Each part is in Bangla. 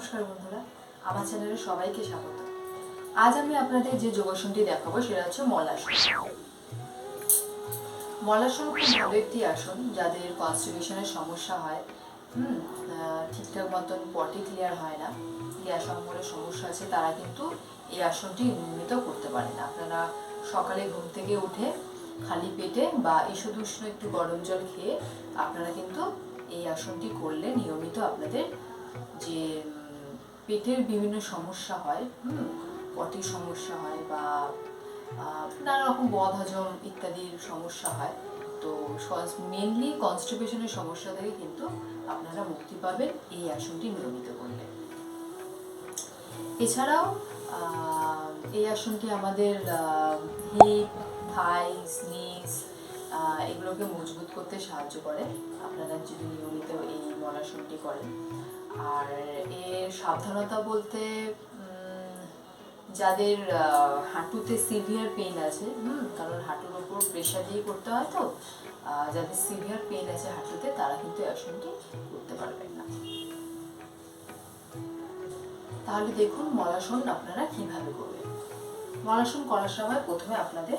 নমস্কার বন্ধুরা, আমার চ্যানেলে সবাইকে স্বাগত। আজ আমি আপনাদের যে যোগাসনটি দেখাবো সেটা হচ্ছে মলাসন। মলাসন খুব একটি আসন যাদের কনস্টিটিউশনের সমস্যা হয়। হুম ঠিকঠাক মতন পটি ক্লিয়ার হয় না। গ্যাস অম্বলের সমস্যা আছে, তারা কিন্তু এই আসনটি নিয়মিত করতে পারেন আপনারা সকালে ঘুম থেকে উঠে খালি পেটে বা ঈষদ উষ্ণ একটু গরম জল খেয়ে আপনারা কিন্তু এই আসনটি করলে নিয়মিত আপনাদের যে পেটের বিভিন্ন সমস্যা হয় পটির সমস্যা হয় বা নানা রকম বদ হজম ইত্যাদির সমস্যা হয়। তো মেনলি কনস্টিপেশনের সমস্যা থেকে কিন্তু আপনারা মুক্তি পাবেন এই আসনটি নিয়মিত করলে। এছাড়াও এই আসনটি আমাদের হিপ থাইস নিস এগুলোকে মজবুত করতে সাহায্য করে। আপনারা যদি নিয়মিত এই মলাসনটি করেন আর এর সাবধানতা বলতে যাদের হাঁটুতে সিভিয়ার পেন আছে, হুম, কারণ হাঁটুর ওপর প্রেশার দিয়ে করতে হয় তো যাদের সিভিয়ার পেন আছে হাঁটুতে, তারা কিন্তু আসনটি করতে পারবেন না। তাহলে দেখুন মলাসন আপনারা কীভাবে করবেন? মলাসন করার সময় প্রথমে আপনাদের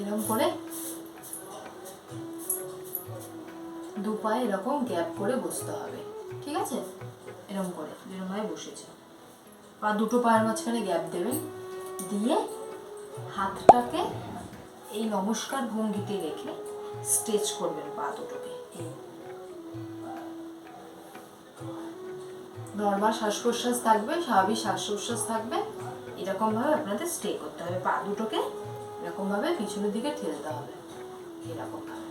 এরকম করে দু পায়ে এরকম গ্যাপ করে বসতে হবে, ঠিক আছে? এরকম করে যেরকম ভাবে বসেছে। পা দুটো পায়ের মাঝখানে গ্যাপ দেবেন দিয়ে হাতটাকে এই নমস্কার ভঙ্গিতে রেখে স্ট্রেচ করবেন পা দুটোকে। নর্মাল শ্বাস প্রশ্বাস থাকবে, স্বাভাবিক শ্বাস প্রশ্বাস থাকবে, এরকম ভাবে আপনাদের স্টে করতে হবে। পা দুটোকে এরকম ভাবে পিছনের দিকে ঠেলতে হবে, এরকম ভাবে।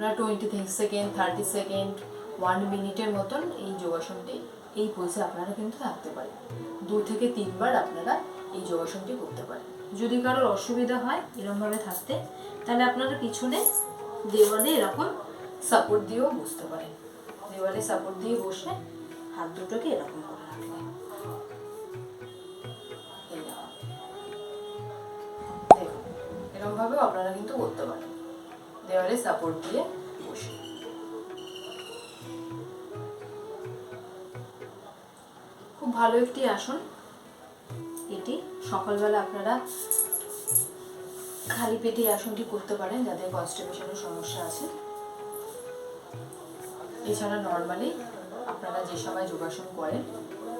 আপনারা twenty second thirty second one মিনিটের মতন এই যোগাসনটি, এই পোজে আপনারা কিন্তু থাকতে পারেন। দু থেকে তিনবার আপনারা এই যোগাসনটি করতে পারেন। যদি কারোর অসুবিধা হয় এরকমভাবে থাকতে, তাহলে আপনারা পিছনে দেওয়ালে এরকম সাপোর্ট দিয়েও বসতে পারেন। দেওয়ালে সাপোর্ট দিয়ে বসে হাত দুটোকে এরকম করে রাখবেন। এরকমভাবেও আপনারা কিন্তু করতে পারেন। দেওয়ালে সাপোর্ট দিয়ে বসে। খুব ভালো একটি আসন। এটি সকালবেলা আপনারা খালি পেটে আসনটি করতে পারেন, যাদের কনস্টিপেশনের সমস্যা আছে। এছাড়া নর্মালি আপনারা যে সময় যোগাসন করেন,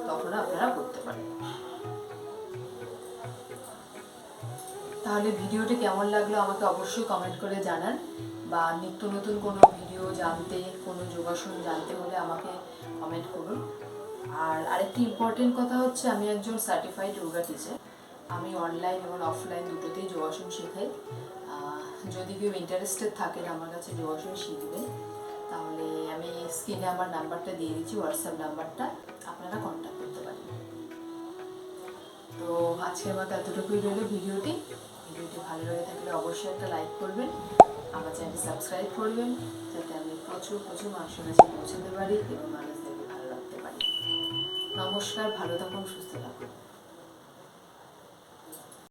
তখন আপনারা করতে পারেন। তাহলে ভিডিওটি কেমন লাগল আমাকে অবশ্যই কমেন্ট করে জানান বা নিত্য নতুন কোনো ভিডিও জানতে, কোনো যোগাসন জানতে হলে আমাকে কমেন্ট করুন। আর আরেকটি ইম্পর্টেন্ট কথা হচ্ছে, আমি একজন সার্টিফাইড যোগা টিচার আমি অনলাইন এবং অফলাইন দুটোতেই যোগাসন শেখাই। যদি কেউ ইন্টারেস্টেড থাকেন আমার কাছে যোগাসন শিখবেন, তাহলে আমি স্ক্রিনে আমার নাম্বারটা দিয়ে দিচ্ছি হোয়াটসঅ্যাপ নাম্বারটা আপনারা কন্ট্যাক্ট করতে পারেন। তো আজকের মতো এতটুকুই রইল ভিডিওটি। ভিডিওটি ভালো লেগে থাকলে অবশ্যই একটা লাইক করবেন। আমার চ্যানেল সাবস্ক্রাইব করবেন, যাতে আমি প্রচুর প্রচুর মানুষের কাছে পৌঁছাতে পারি এবং মানুষদেরকে ভালো রাখতে পারি। নমস্কার, ভালো থাকুন, সুস্থ থাকুন।